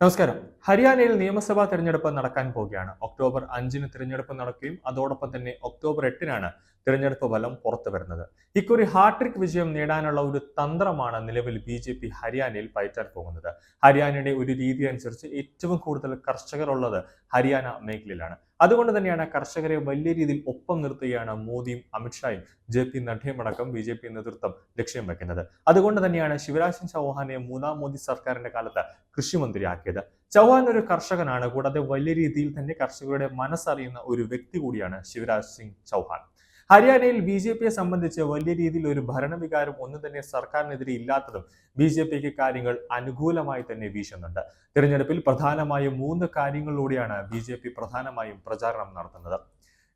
നമസ്കാരം. ഹരിയാനയിൽ നിയമസഭാ തെരഞ്ഞെടുപ്പ് നടക്കാൻ പോവുകയാണ്. ഒക്ടോബർ അഞ്ചിന് തിരഞ്ഞെടുപ്പ് നടക്കുകയും അതോടൊപ്പം തന്നെ ഒക്ടോബർ എട്ടിനാണ് തിരഞ്ഞെടുപ്പ് ഫലം പുറത്തു വരുന്നത്. ഇക്കുറി ഹാട്രിക് വിജയം നേടാനുള്ള ഒരു തന്ത്രമാണ് നിലവിൽ ബി ജെ പി ഹരിയാനയിൽ പയറ്റാൻ പോകുന്നത്. ഹരിയാനയുടെ ഒരു രീതി അനുസരിച്ച് ഏറ്റവും കൂടുതൽ കർഷകരുള്ളത് ഹരിയാന മേഖലയിലാണ്. അതുകൊണ്ട് തന്നെയാണ് കർഷകരെ വലിയ രീതിയിൽ ഒപ്പം നിർത്തുകയാണ് മോദിയും അമിത്ഷായും. ജെ പി നഡ്ഡയും അടക്കം ബി ജെ പി നേതൃത്വം ലക്ഷ്യം വെക്കുന്നത്. അതുകൊണ്ട് തന്നെയാണ് ശിവരാജ് സിംഗ് ചൗഹാനെ മൂന്നാം മോദി സർക്കാരിന്റെ കാലത്ത് കൃഷിമന്ത്രിയാക്കിയത്. ചൗഹാൻ ഒരു കർഷകനാണ്. കൂടാതെ വലിയ രീതിയിൽ തന്നെ കർഷകരുടെ മനസ്സറിയുന്ന ഒരു വ്യക്തി കൂടിയാണ് ശിവരാജ് സിംഗ് ചൗഹാൻ. ഹരിയാനയിൽ ബി ജെ പിയെ സംബന്ധിച്ച് വലിയ രീതിയിൽ ഒരു ഭരണവികാരം ഒന്നും തന്നെ സർക്കാരിനെതിരെ ഇല്ലാത്തതും ബി ജെ പിക്ക് കാര്യങ്ങൾ അനുകൂലമായി തന്നെ വീശുന്നുണ്ട്. തിരഞ്ഞെടുപ്പിൽ പ്രധാനമായും മൂന്ന് കാര്യങ്ങളിലൂടെയാണ് ബി ജെ പി പ്രധാനമായും പ്രചാരണം നടത്തുന്നത്.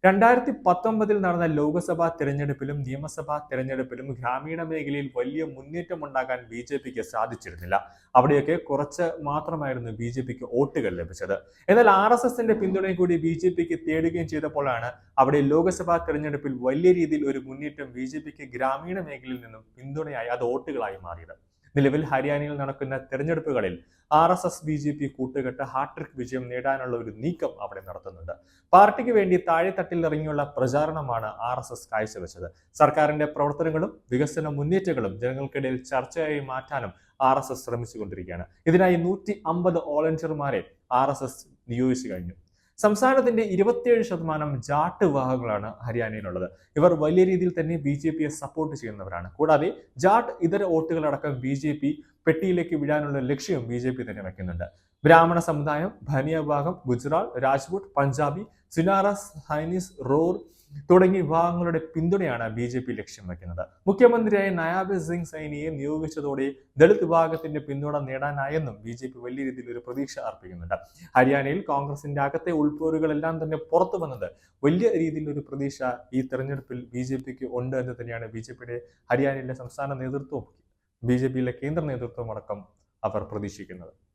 രണ്ടായിരത്തി പത്തൊമ്പതിൽ നടന്ന ലോക്സഭാ തെരഞ്ഞെടുപ്പിലും നിയമസഭാ തെരഞ്ഞെടുപ്പിലും ഗ്രാമീണ മേഖലയിൽ വലിയ മുന്നേറ്റം ഉണ്ടാകാൻ ബി ജെ പിക്ക് സാധിച്ചിരുന്നില്ല. അവിടെയൊക്കെ കുറച്ച് മാത്രമായിരുന്നു ബി ജെ പിക്ക് വോട്ടുകൾ ലഭിച്ചത്. എന്നാൽ ആർ എസ് എസിന്റെ പിന്തുണയും കൂടി ബി ജെ പിക്ക് തേടുകയും ചെയ്തപ്പോഴാണ് അവിടെ ലോക്സഭാ തെരഞ്ഞെടുപ്പിൽ വലിയ രീതിയിൽ ഒരു മുന്നേറ്റം ബി ജെ പിക്ക് ഗ്രാമീണ മേഖലയിൽ നിന്നും പിന്തുണയായി അത് വോട്ടുകളായി മാറിയത്. നിലവിൽ ഹരിയാനയിൽ നടക്കുന്ന തെരഞ്ഞെടുപ്പുകളിൽ R S S B J P കൂട്ടുകെട്ട് ഹാട്രിക് വിജയം നേടാനുള്ള ഒരു നീക്കം അവിടെ നടത്തുന്നുണ്ട്. പാർട്ടിക്ക് വേണ്ടി താഴെത്തട്ടിൽ ഇറങ്ങിയുള്ള പ്രചാരണമാണ് ആർ എസ് എസ് കാഴ്ചവെച്ചത്. സർക്കാരിന്റെ പ്രവർത്തനങ്ങളും വികസന മുന്നേറ്റങ്ങളും ജനങ്ങൾക്കിടയിൽ ചർച്ചയായി മാറ്റാനും ആർ എസ് എസ് ശ്രമിച്ചുകൊണ്ടിരിക്കുകയാണ്. ഇതിനായി നൂറ്റി അമ്പത് വോളണ്ടിയർമാരെ ആർ എസ് എസ് നിയോഗിച്ചു കഴിഞ്ഞു. സംസ്ഥാനത്തിന്റെ ഇരുപത്തിയേഴ് ശതമാനം ജാട്ട് വിവാഹങ്ങളാണ് ഹരിയാനയിലുള്ളത്. ഇവർ വലിയ രീതിയിൽ തന്നെ ബി ജെ പിയെ സപ്പോർട്ട് ചെയ്യുന്നവരാണ്. കൂടാതെ ജാട്ട് ഇതര വോട്ടുകളടക്കം ബി ജെ പി പെട്ടിയിലേക്ക് വിടാനുള്ള ലക്ഷ്യം ബി ജെ പി തന്നെ വയ്ക്കുന്നുണ്ട് ബ്രാഹ്മണ സമുദായം ഭനിയ വിഭാഗം ഗുജറാത്ത് രാജ്പൂട്ട് പഞ്ചാബി സിനാറ ഹൈനീസ് റോർ തുടങ്ങിയ വിഭാഗങ്ങളുടെ പിന്തുണയാണ് ബി ജെ പി ലക്ഷ്യം വയ്ക്കുന്നത് മുഖ്യമന്ത്രിയായ നയാബ് സിംഗ് സൈനിയെ നിയോഗിച്ചതോടെ ദളിത് വിഭാഗത്തിന്റെ പിന്തുണ നേടാനായെന്നും ബി ജെ പി വലിയ രീതിയിൽ ഒരു പ്രതീക്ഷ അർപ്പിക്കുന്നുണ്ട്. ഹരിയാനയിൽ കോൺഗ്രസിന്റെ അകത്തെ ഉൾപ്പോരുകളെല്ലാം തന്നെ പുറത്തു വന്നത് വലിയ രീതിയിൽ ഒരു പ്രതീക്ഷ ഈ തെരഞ്ഞെടുപ്പിൽ ബി ജെ പിക്ക് ഉണ്ട് എന്ന് തന്നെയാണ് ബി ജെ പിയുടെ ഹരിയാനയിലെ സംസ്ഥാന നേതൃത്വവും ബി ജെ പിയിലെ കേന്ദ്ര നേതൃത്വം അടക്കം അവർ പ്രതീക്ഷിക്കുന്നത്.